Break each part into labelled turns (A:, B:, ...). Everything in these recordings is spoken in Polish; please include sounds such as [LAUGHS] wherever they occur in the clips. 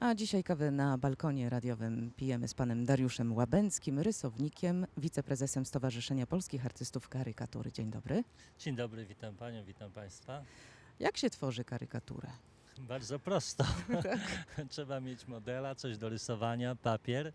A: A dzisiaj kawę na balkonie radiowym pijemy z panem Dariuszem Łabęckim, rysownikiem, wiceprezesem Stowarzyszenia Polskich Artystów Karykatury. Dzień dobry.
B: Dzień dobry, witam panią, witam państwa.
A: Jak się tworzy karykaturę?
B: Bardzo prosto. [LAUGHS] Trzeba mieć modela, coś do rysowania, papier,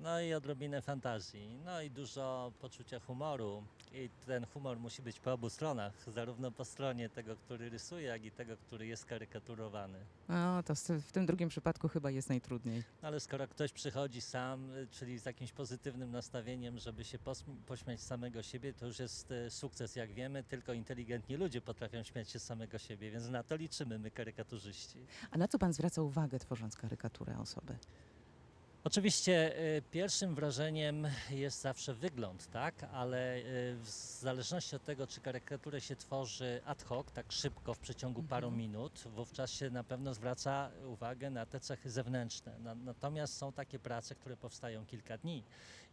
B: no i odrobinę fantazji, no i dużo poczucia humoru. I ten humor musi być po obu stronach, zarówno po stronie tego, który rysuje, jak i tego, który jest karykaturowany.
A: No, to z- w tym drugim przypadku chyba jest najtrudniej.
B: No Ale skoro ktoś przychodzi sam, y, czyli z jakimś pozytywnym nastawieniem, żeby się posm- pośmiać z samego siebie, to już jest e, sukces, jak wiemy. Tylko inteligentni ludzie potrafią śmiać się z samego siebie, więc na to liczymy my, karykaturzyści.
A: A na co pan zwraca uwagę, tworząc karykaturę osoby?
B: Oczywiście e, pierwszym wrażeniem jest zawsze wygląd, tak? Ale e, w zależności od tego, czy karykaturę się tworzy ad hoc, tak szybko, w przeciągu paru
A: Mhm.
B: minut, wówczas się na pewno zwraca uwagę na te cechy zewnętrzne. Na, natomiast są takie prace, które powstają kilka dni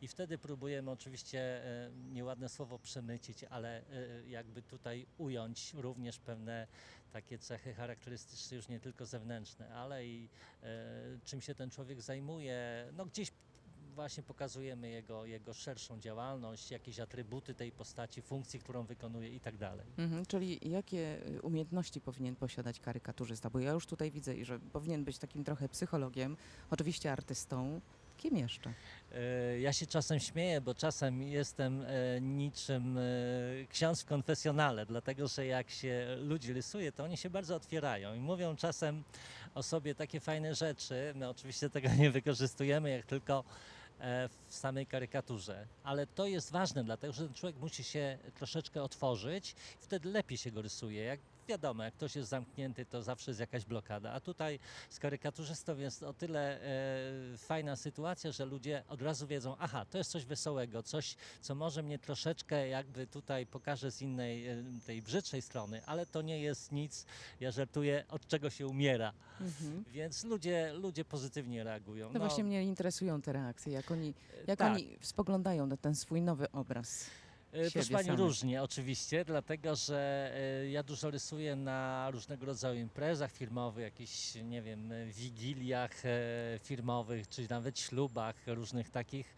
B: i wtedy próbujemy oczywiście, e, nieładne słowo przemycić, ale jakby tutaj ująć również pewne takie cechy charakterystyczne, już nie tylko zewnętrzne, ale i e, czym się ten człowiek zajmuje. No gdzieś właśnie pokazujemy jego, jego szerszą działalność, jakieś atrybuty tej postaci, funkcji, którą wykonuje i tak dalej.
A: Mhm, czyli jakie y, umiejętności powinien posiadać karykaturzysta? Bo ja już tutaj widzę, że powinien być takim trochę psychologiem, oczywiście artystą. Kim jeszcze?
B: E, Ja się czasem śmieję, bo czasem jestem e, niczym e, ksiądz w konfesjonale, dlatego że jak się ludzi rysuje, to oni się bardzo otwierają i mówią czasem o sobie takie fajne rzeczy. My oczywiście tego nie wykorzystujemy, jak tylko w samej karykaturze, ale to jest ważne, dlatego że ten człowiek musi się troszeczkę otworzyć, wtedy lepiej się go rysuje. Jak wiadomo, jak ktoś jest zamknięty, to zawsze jest jakaś blokada, a tutaj z karykaturzystą jest o tyle e, fajna sytuacja, że ludzie od razu wiedzą, aha, to jest coś wesołego, coś, co może mnie troszeczkę jakby tutaj pokaże z innej, e, tej brzydszej strony, ale to nie jest nic, ja żartuję, od czego się umiera.
A: Mhm.
B: Więc ludzie, ludzie pozytywnie reagują.
A: No, właśnie mnie interesują te reakcje, jak oni, jak
B: tak.
A: oni spoglądają na ten swój nowy obraz.
B: E, Proszę
A: siebie
B: Pani,
A: samych.
B: różnie oczywiście, dlatego że e, ja dużo rysuję na różnego rodzaju imprezach firmowych, jakichś, nie wiem, e, wigiliach firmowych, czy nawet ślubach różnych takich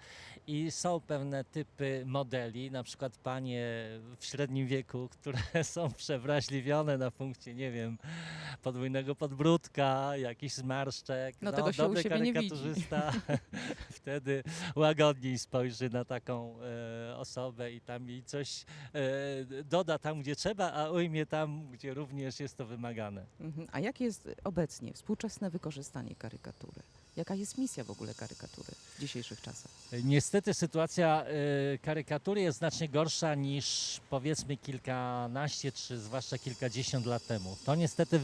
B: i są pewne typy modeli, na przykład panie w średnim wieku, [LAUGHS] które są przewraźliwione na punkcie, nie wiem, podwójnego podbródka, jakichś zmarszczek.
A: No, tego się u siebie nie widzi.
B: karykaturzysta [LAUGHS] wtedy łagodniej spojrzy na taką e, osobę i tam jej coś e, doda tam, gdzie trzeba, a ujmie tam, gdzie również jest to wymagane.
A: Mhm. A jakie jest obecnie współczesne wykorzystanie karykatury? Jaka jest misja w ogóle karykatury w dzisiejszych czasach?
B: Niestety sytuacja e, karykatury jest znacznie gorsza niż powiedzmy kilkanaście czy zwłaszcza kilkadziesiąt lat temu. To niestety e,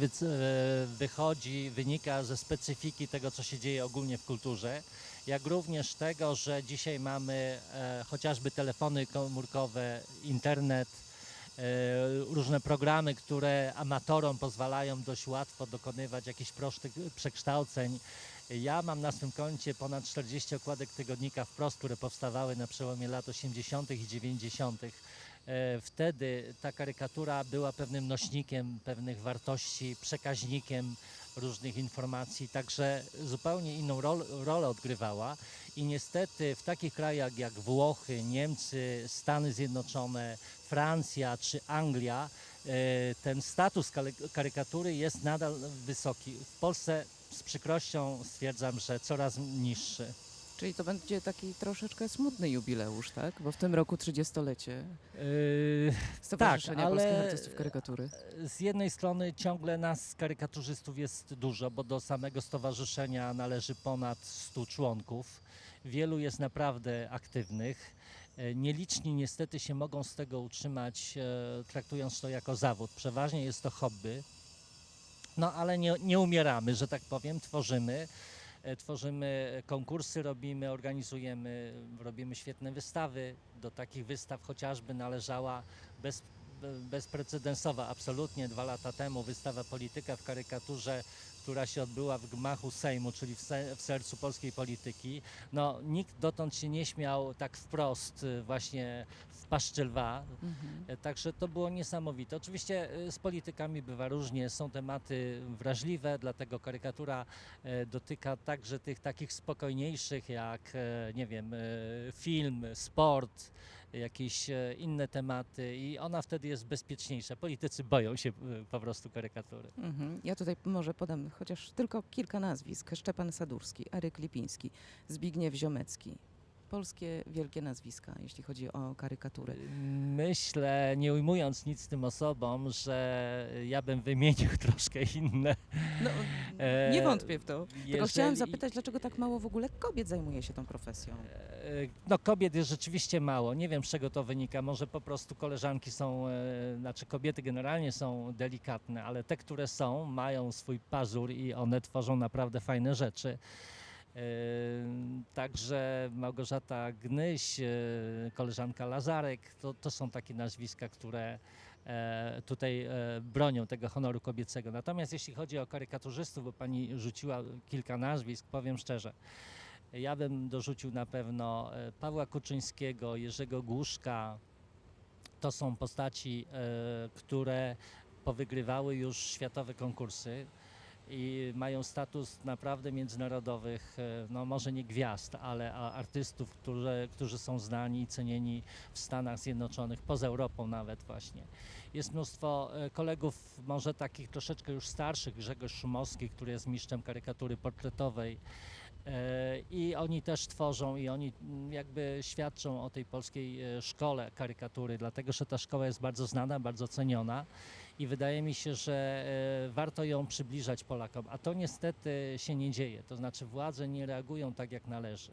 B: wychodzi, wynika ze specyfiki tego, co się dzieje ogólnie w kulturze, jak również tego, że dzisiaj mamy e, chociażby telefony komórkowe, internet, e, różne programy, które amatorom pozwalają dość łatwo dokonywać jakichś prostych przekształceń. Ja mam na swym koncie ponad 40 okładek tygodnika wprost, które powstawały na przełomie lat 80. i 90. E, Wtedy ta karykatura była pewnym nośnikiem pewnych wartości, przekaźnikiem różnych informacji, także zupełnie inną rol, rolę odgrywała. I niestety w takich krajach jak Włochy, Niemcy, Stany Zjednoczone, Francja czy Anglia, e, ten status kary- karykatury jest nadal wysoki. W Polsce z przykrością stwierdzam, że coraz niższy.
A: Czyli to będzie taki troszeczkę smutny jubileusz, tak? Bo w tym roku 30-lecie
B: Yy,
A: Stowarzyszenia
B: Tak, ale-
A: Polskich Artystów Karykatury.
B: Z jednej strony ciągle nas karykaturzystów jest dużo, bo do samego stowarzyszenia należy ponad 100 członków. Wielu jest naprawdę aktywnych. E, Nieliczni niestety się mogą z tego utrzymać, e, traktując to jako zawód. Przeważnie jest to hobby. No ale nie, nie umieramy, że tak powiem, tworzymy. E, Tworzymy konkursy, robimy, organizujemy, robimy świetne wystawy. Do takich wystaw chociażby należała bez, bezprecedensowa absolutnie dwa lata temu wystawa Polityka w karykaturze, która się odbyła w gmachu Sejmu, czyli w, se, w sercu polskiej polityki, no nikt dotąd się nie śmiał tak wprost y, właśnie w paszczy lwa,
A: Mhm.
B: E, Także to było niesamowite. Oczywiście e, z politykami bywa różnie, są tematy wrażliwe, dlatego karykatura e, dotyka także tych takich spokojniejszych, jak e, nie wiem, film, sport, jakieś e, inne tematy i ona wtedy jest bezpieczniejsza. Politycy boją się e, po prostu karykatury.
A: Mhm. Ja tutaj może podam chociaż tylko kilka nazwisk. Szczepan Sadurski, Eryk Lipiński, Zbigniew Ziomecki. Polskie wielkie nazwiska, jeśli chodzi o karykatury.
B: Myślę, nie ujmując nic tym osobom, że ja bym wymienił [LAUGHS] troszkę inne.
A: No,
B: E,
A: nie wątpię w to. Tylko chciałam
B: jeżeli-
A: zapytać, dlaczego tak mało w ogóle kobiet zajmuje się tą profesją?
B: E, No kobiet jest rzeczywiście mało. Nie wiem z czego to wynika. Może po prostu koleżanki są, e, znaczy kobiety generalnie są delikatne, ale te, które są, mają swój pazur i one tworzą naprawdę fajne rzeczy. Także Małgorzata Gnyś, e, koleżanka Lazarek, to, to są takie nazwiska, które e, tutaj e, bronią tego honoru kobiecego. Natomiast jeśli chodzi o karykaturzystów, bo pani rzuciła kilka nazwisk, powiem szczerze, ja bym dorzucił na pewno Pawła Kuczyńskiego, Jerzego Głuszka. To są postaci, które powygrywały już światowe konkursy i mają status naprawdę międzynarodowych, e, no może nie gwiazd, ale artystów, którzy, którzy są znani i cenieni w Stanach Zjednoczonych, poza Europą nawet właśnie. Jest mnóstwo e, kolegów, może takich troszeczkę już starszych, Grzegorz Szumowski, który jest mistrzem karykatury portretowej, E, I oni też tworzą i oni mm, jakby świadczą o tej polskiej szkole karykatury, dlatego że ta szkoła jest bardzo znana, bardzo ceniona i wydaje mi się, że e, warto ją przybliżać Polakom, a to niestety się nie dzieje, to znaczy władze nie reagują tak jak należy.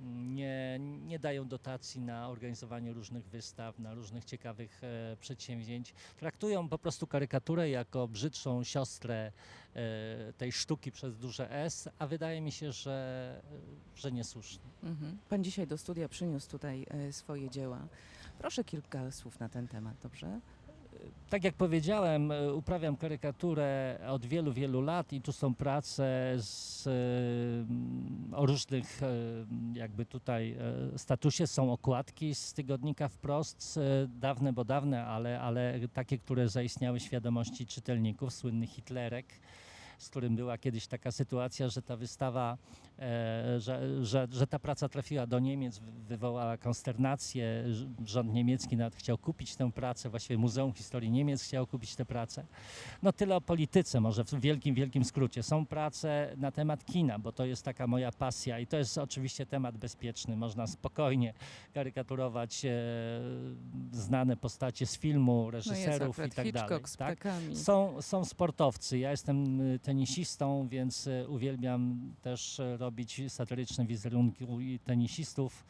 B: Nie, nie dają dotacji na organizowanie różnych wystaw, na różnych ciekawych e, przedsięwzięć. Traktują po prostu karykaturę jako brzydszą siostrę e, tej sztuki przez duże S, a wydaje mi się, że, że niesłusznie.
A: Mhm. Pan dzisiaj do studia przyniósł tutaj swoje dzieła. Proszę kilka słów na ten temat, dobrze?
B: Tak jak powiedziałem, e, uprawiam karykaturę od wielu, wielu lat i tu są prace z, e, o różnych e, jakby tutaj statusie. Są okładki z tygodnika wprost, dawne, bo dawne, ale, ale takie, które zaistniały w świadomości czytelników, słynny Hitlerek z którym była kiedyś taka sytuacja, że ta wystawa, e, że, że, że ta praca trafiła do Niemiec, wy- wywołała konsternację. Rząd niemiecki nawet chciał kupić tę pracę, właściwie Muzeum Historii Niemiec chciało kupić tę pracę. No tyle o polityce, może w wielkim, wielkim skrócie. Są prace na temat kina, bo to jest taka moja pasja i to jest oczywiście temat bezpieczny. Można spokojnie karykaturować e, znane postacie z filmu, reżyserów
A: no jest
B: i tak
A: Hitchcock
B: dalej.
A: z
B: tak? Są, są sportowcy. Ja jestem y, tenisistą, więc y, uwielbiam też y, robić satyryczne wizerunki tenisistów.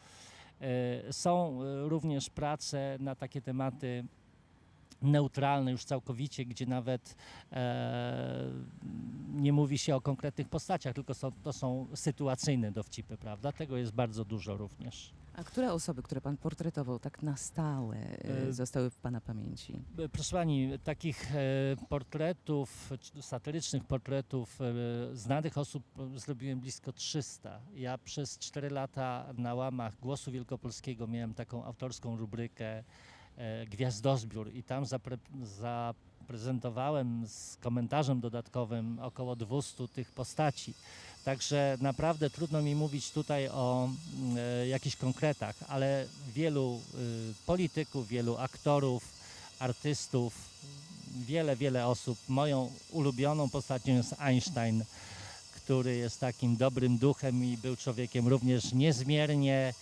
B: Y, Są również prace na takie tematy neutralne już całkowicie, gdzie nawet e, nie mówi się o konkretnych postaciach, tylko są, to są sytuacyjne dowcipy, prawda? Tego jest bardzo dużo również.
A: A które osoby, które pan portretował tak na stałe, e,
B: E,
A: zostały w pana pamięci?
B: E, Proszę Pani, takich portretów, satyrycznych portretów znanych osób zrobiłem blisko 300. Ja przez 4 lata na łamach Głosu Wielkopolskiego miałem taką autorską rubrykę Gwiazdozbiór i tam zapre, zaprezentowałem z komentarzem dodatkowym około 200 tych postaci. Także naprawdę trudno mi mówić tutaj o mm, e, jakichś konkretach, ale wielu y, polityków, wielu aktorów, artystów, wiele, wiele osób. Moją ulubioną postacią jest Einstein, który jest takim dobrym duchem i był człowiekiem również niezmiernie,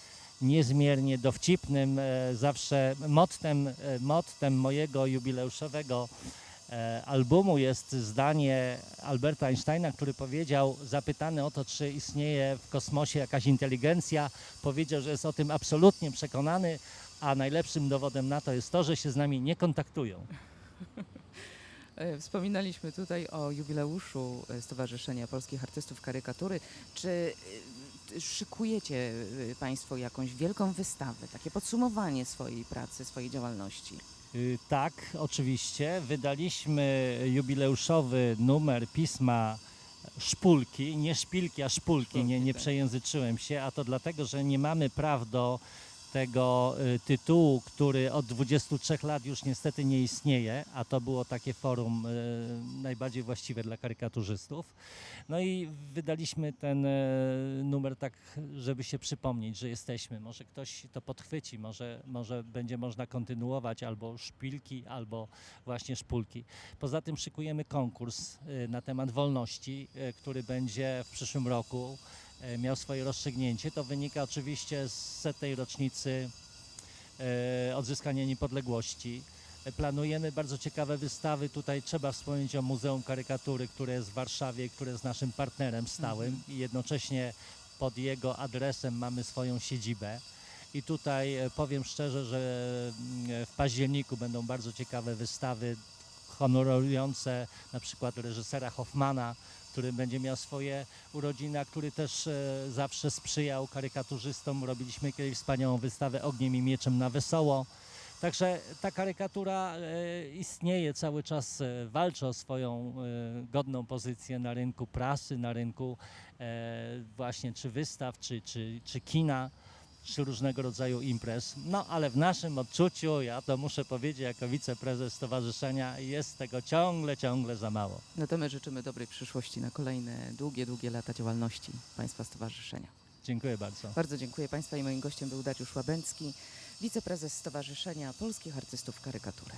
B: niezmiernie dowcipnym. E, Zawsze mottem, e, mottem mojego jubileuszowego e, albumu jest zdanie Alberta Einsteina, który powiedział, zapytany o to, czy istnieje w kosmosie jakaś inteligencja, powiedział, że jest o tym absolutnie przekonany, a najlepszym dowodem na to jest to, że się z nami nie kontaktują.
A: Wspominaliśmy tutaj o jubileuszu Stowarzyszenia Polskich Artystów Karykatury. Czy szykujecie e, Państwo jakąś wielką wystawę, takie podsumowanie swojej pracy, swojej działalności?
B: Y, Tak, oczywiście. Wydaliśmy jubileuszowy numer pisma Szpulki, nie szpilki, a szpulki,
A: Szpulki,
B: nie, nie
A: tak.
B: przejęzyczyłem się, a to dlatego, że nie mamy praw do tego y, tytułu, który od 23 lat już niestety nie istnieje, a to było takie forum y, najbardziej właściwe dla karykaturzystów. No i wydaliśmy ten e, numer tak, żeby się przypomnieć, że jesteśmy. Może ktoś to podchwyci, może, może będzie można kontynuować albo szpilki, albo właśnie szpulki. Poza tym szykujemy konkurs na temat wolności, który będzie w przyszłym roku miał swoje rozstrzygnięcie. To wynika oczywiście z setnej rocznicy e, odzyskania niepodległości. E, Planujemy bardzo ciekawe wystawy. Tutaj trzeba wspomnieć o Muzeum Karykatury, które jest w Warszawie, które jest naszym partnerem stałym i jednocześnie pod jego adresem mamy swoją siedzibę. I tutaj e, powiem szczerze, że mm, w październiku będą bardzo ciekawe wystawy honorujące na przykład reżysera Hoffmana, który będzie miał swoje urodziny, a który też e, zawsze sprzyjał karykaturzystom. Robiliśmy kiedyś wspaniałą wystawę Ogniem i Mieczem na Wesoło. Także ta karykatura e, istnieje cały czas, e, walczy o swoją godną pozycję na rynku prasy, na rynku właśnie czy wystaw, czy, czy, czy kina, czy różnego rodzaju imprez. No ale w naszym odczuciu, ja to muszę powiedzieć jako wiceprezes stowarzyszenia, jest tego ciągle, ciągle za mało.
A: No to my życzymy dobrej przyszłości na kolejne długie, długie lata działalności Państwa Stowarzyszenia.
B: Dziękuję bardzo.
A: Bardzo dziękuję Państwa i moim gościem był Dariusz Łabęcki, wiceprezes Stowarzyszenia Polskich Artystów Karykatury.